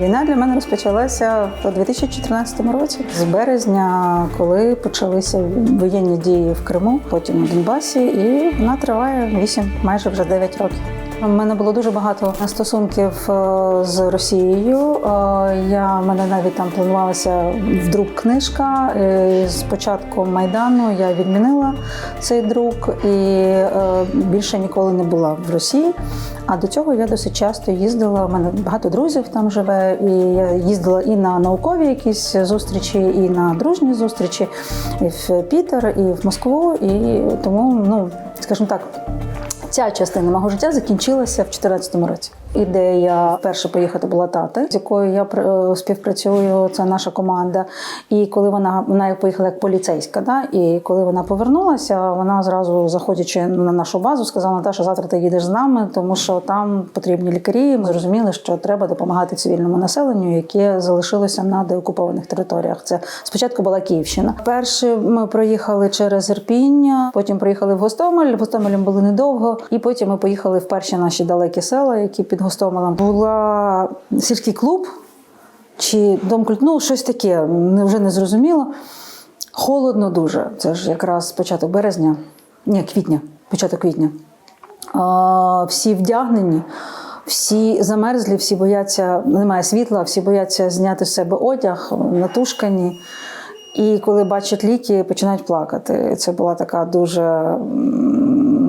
Війна для мене розпочалася у 2014 році, з березня, коли почалися воєнні дії в Криму, потім у Донбасі, і вона триває 8, майже вже 9 років. У мене було дуже багато стосунків е, з Росією. Е, Я мене навіть там планувалася вдрук книжка. Е, З початку майдану я відмінила цей друк і більше ніколи не була в Росії. А до цього я досить часто їздила. У мене багато друзів там живе, і я їздила і на наукові якісь зустрічі, і на дружні зустрічі, і в Пітер, і в Москву. І тому, ну скажімо так. Ця частина мого життя закінчилася в 2014 році. Ідея вперше поїхати була тати, з якою я е, співпрацюю. Це наша команда. І коли вона вона поїхала як поліцейська, да? і коли вона повернулася, вона зразу заходячи на нашу базу, сказала Наташа, завтра ти їдеш з нами, тому що там потрібні лікарі. Ми зрозуміли, що треба допомагати цивільному населенню, яке залишилося на деокупованих територіях. Це спочатку була Київщина. Перше ми проїхали через Ірпінь, потім проїхали в Гостомель. В Гостомелі були недовго, і потім ми поїхали в перші наші далекі села, які під Гостомелем. Була сільський клуб чи дом культ, ну щось таке, вже не зрозуміло. Холодно дуже. Це ж якраз початок березня, ні, квітня, початок квітня. А, всі вдягнені, всі замерзлі, всі бояться, немає світла, всі бояться зняти з себе одяг, натушкані. І коли бачать ліки, починають плакати. Це була така дуже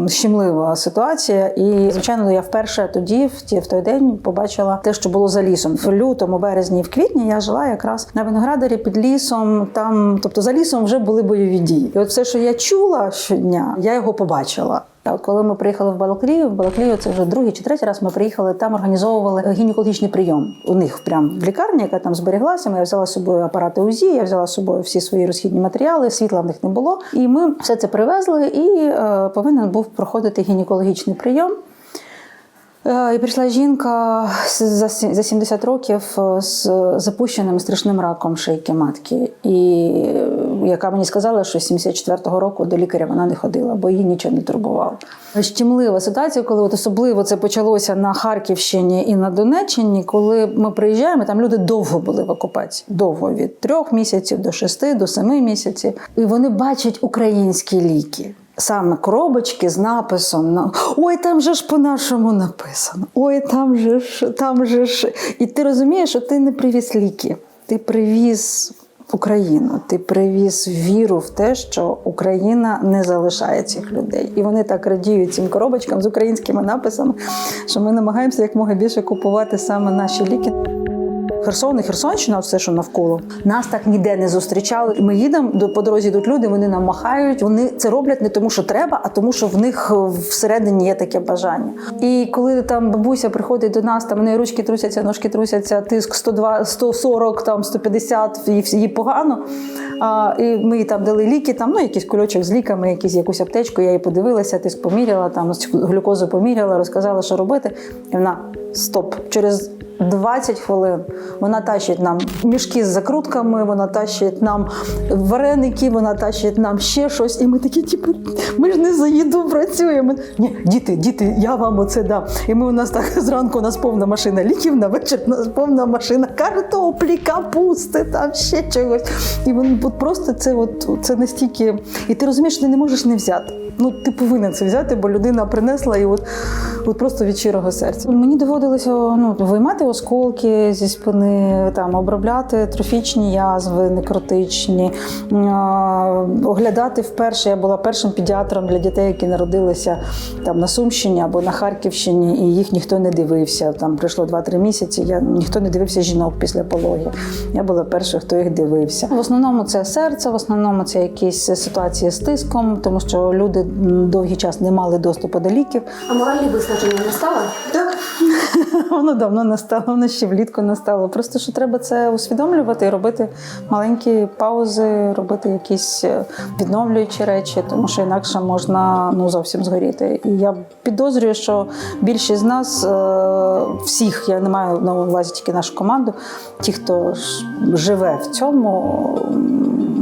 щемлива ситуація. І, звичайно, я вперше тоді, в ті- в той день, побачила те, що було за лісом. В лютому, березні в квітні я жила якраз на виноградарі під лісом. Там, тобто за лісом вже були бойові дії. І от все, що я чула щодня, я його побачила. А Коли ми приїхали в Балаклію, в Балаклію це вже другий чи третій раз ми приїхали, там організовували гінекологічний прийом. У них прям в лікарні, яка там зберіглася. Я взяла з собою апарати УЗІ, я взяла з собою всі свої розхідні матеріали, світла в них не було. І ми все це привезли, і е, повинен був проходити гінекологічний прийом. Е, І прийшла жінка за сі- 70 років е, з запущеним страшним раком шийки матки, і яка мені сказала, що з 74-го року до лікаря вона не ходила, бо її нічого не турбувало. Щемлива ситуація, коли от особливо це почалося на Харківщині і на Донеччині, коли ми приїжджаємо, там люди довго були в окупації, довго від трьох місяців до шести, до семи місяців, і вони бачать українські ліки. Саме коробочки з написом на ой, там же ж по-нашому написано. Ой, там же ж, там же ж. І ти розумієш, що ти не привіз ліки, ти привіз Україну, ти привіз віру в те, що Україна не залишає цих людей. І вони так радіють цим коробочкам з українськими написами, що ми намагаємося якмога більше купувати саме наші ліки. Херсон і Херсонщина, все, що навколо, нас так ніде не зустрічали. Ми їдемо до по дорозі йдуть люди, вони нам махають. Вони це роблять не тому, що треба, а тому, що в них е, всередині є таке бажання. І коли там бабуся приходить до нас, там в неї ручки трусяться, ножки трусяться, тиск 102, 140, там 150, їй, їй погано. А, і ми їй там дали ліки, там ну якийсь кульочок з ліками, якісь якусь аптечку. Я їй подивилася, тиск поміряла, там глюкозу поміряла, розказала, що робити. І вона стоп через. 20 хвилин вона тащить нам мішки з закрутками, вона тащить нам вареники, вона тащить нам ще щось. І ми такі, типу, ми ж не за їду працюємо. Ні, діти, діти, я вам оце дам. І ми у нас так зранку у нас повна машина ліків, на вечір у нас повна машина картоплі, капусти, там ще чогось. І вони просто це, от, це настільки. І ти розумієш, ти не можеш не взяти. Ну, ти повинен це взяти, бо людина принесла і от, от просто від щирого серця. Мені доводилося ну, виймати осколки зі спини, там, обробляти трофічні язви, некротичні, оглядати вперше. Я була першим педіатром для дітей, які народилися там, на Сумщині або на Харківщині, і їх ніхто не дивився. Там пройшло 2-3 місяці. Я, ніхто не дивився жінок після пологів. Я була першою, хто їх дивився. В основному це серце, в основному це якісь ситуації з тиском, тому що люди довгий час не мали доступу до ліків. А моральне виснаження не стало? Так. Воно давно настало, воно ще влітку настало. Просто що треба це усвідомлювати і робити маленькі паузи, робити якісь е, відновлюючі речі, тому що інакше можна ну зовсім згоріти. І я підозрюю, що більшість з нас, е, всіх, я не маю на увазі тільки нашу команду, ті, хто живе в цьому,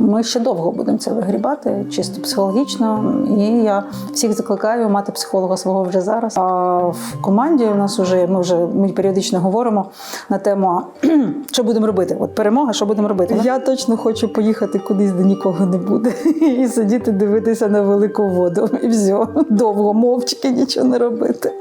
ми ще довго будемо це вигрібати, чисто психологічно. І я всіх закликаю мати психолога свого вже зараз. А в команді у нас вже ми вже ми періодично говоримо на тему Що будемо робити? От перемога, що будемо робити? Я точно хочу поїхати кудись, де нікого не буде, і сидіти дивитися на велику воду. І все. Довго мовчки нічого не робити.